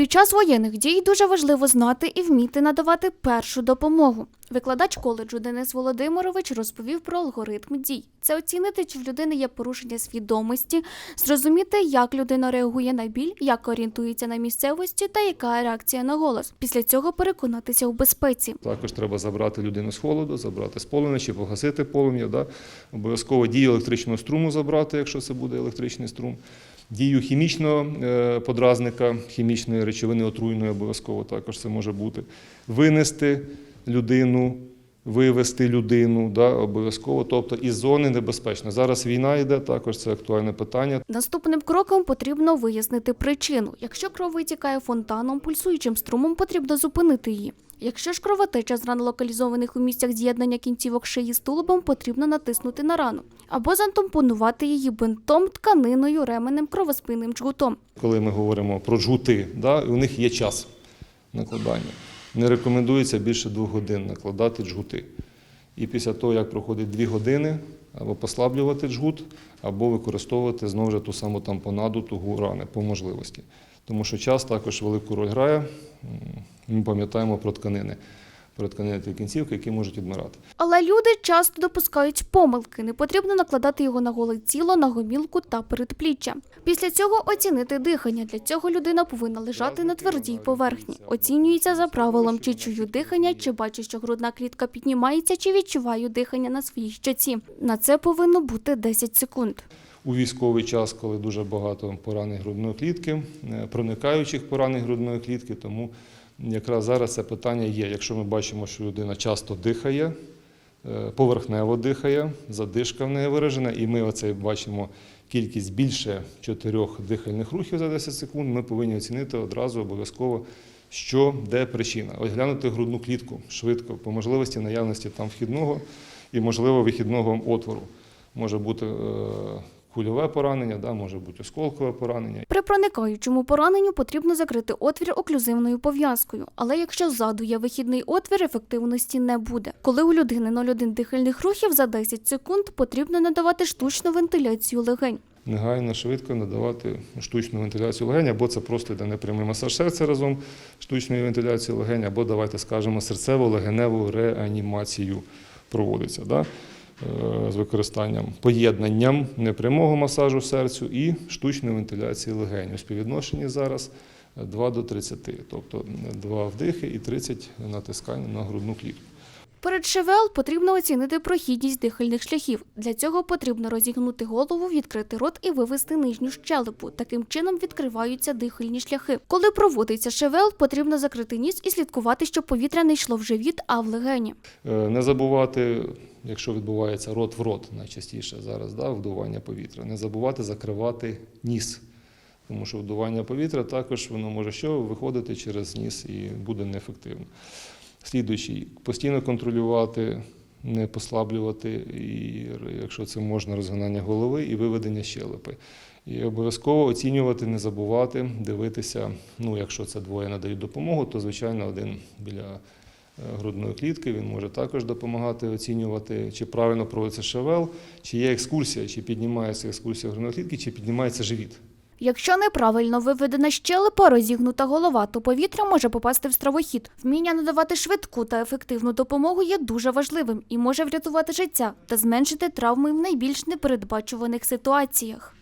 Під час воєнних дій дуже важливо знати і вміти надавати першу допомогу. Викладач коледжу Денис Володимирович розповів про алгоритм дій. Це оцінити, чи в людини є порушення свідомості, зрозуміти, як людина реагує на біль, як орієнтується на місцевості та яка реакція на голос. Після цього переконатися у безпеці. Також треба забрати людину з холоду, забрати з полум'я чи погасити полум'я. Да? Обов'язково дію електричного струму забрати, якщо це буде електричний струм. Дію хімічного е, подразника, хімічної речовини отруйної обов'язково також це може бути. Винести людину, вивести людину, да, обов'язково, тобто із зони небезпечно. Зараз війна йде, також це актуальне питання. Наступним кроком потрібно вияснити причину. Якщо кров витікає фонтаном, пульсуючим струмом, потрібно зупинити її. Якщо ж кровотеча з ран локалізованих у місцях з'єднання кінцівок шиї з тулубом, потрібно натиснути на рану або затампонувати її бинтом, тканиною, ременем, кровоспинним джгутом. Коли ми говоримо про джгути, да, у них є час накладання. Не рекомендується більше двох годин накладати джгути. І після того, як проходить дві години, або послаблювати джгут, або використовувати знову ж ту саму тампонаду, тугу рани по можливості. Тому що час також велику роль грає. Ми пам'ятаємо про тканини, та кінцівки, які можуть відмирати. Але люди часто допускають помилки. Не потрібно накладати його на голе тіло, на гомілку та передпліччя. Після цього оцінити дихання. Для цього людина повинна лежати на твердій поверхні. Оцінюється за правилом, чи чую дихання, чи бачу, що грудна клітка піднімається, чи відчуваю дихання на своїй щоці. На це повинно бути 10 секунд. У військовий час, коли дуже багато поранень грудної клітки, е, проникаючих поранень грудної клітки, тому якраз зараз це питання є. Якщо ми бачимо, що людина часто дихає, е, поверхнево дихає, задишка в неї виражена, і ми оце бачимо кількість більше чотирьох дихальних рухів за 10 секунд, ми повинні оцінити одразу обов'язково, що де причина. Ось глянути грудну клітку швидко, по можливості наявності там вхідного і, можливо, вихідного отвору. Може бути е, кульове поранення, да, може бути осколкове поранення. При проникаючому пораненню потрібно закрити отвір оклюзивною пов'язкою, але якщо ззаду є вихідний отвір, ефективності не буде. Коли у людини 0,1 дихальних рухів за 10 секунд потрібно надавати штучну вентиляцію легень. Негайно, швидко надавати штучну вентиляцію легень, або це просто йде непрямий масаж серця разом з штучною вентиляцією легень, або давайте скажемо серцево-легеневу реанімацію проводиться. Да? З використанням поєднанням непрямого масажу серцю і штучної вентиляції легень. У співвідношенні зараз 2 до 30, тобто 2 вдихи і 30 натискань на грудну клітку. Перед ШВЛ потрібно оцінити прохідність дихальних шляхів. Для цього потрібно розігнути голову, відкрити рот і вивести нижню щелепу. Таким чином відкриваються дихальні шляхи. Коли проводиться ШВЛ, потрібно закрити ніс і слідкувати, щоб повітря не йшло в живіт, а в легені. Е, Не забувати, якщо відбувається рот в рот, найчастіше зараз да, вдування повітря, не забувати закривати ніс. Тому що вдування повітря також воно може що виходити через ніс і буде неефективно. Слідуючий, постійно контролювати, не послаблювати, і якщо це можна, розгинання голови і виведення щелепи. І обов'язково оцінювати, не забувати, дивитися. Ну, якщо це двоє надають допомогу, то звичайно один біля е, грудної клітки він може також допомагати оцінювати, чи правильно проводиться шевел, чи є екскурсія, чи піднімається екскурсія грудної клітки, чи піднімається живіт. Якщо неправильно виведена щелепа, розігнута голова, то повітря може попасти в стравохід. Вміння надавати швидку та ефективну допомогу є дуже важливим і може врятувати життя та зменшити травми в найбільш непередбачуваних ситуаціях.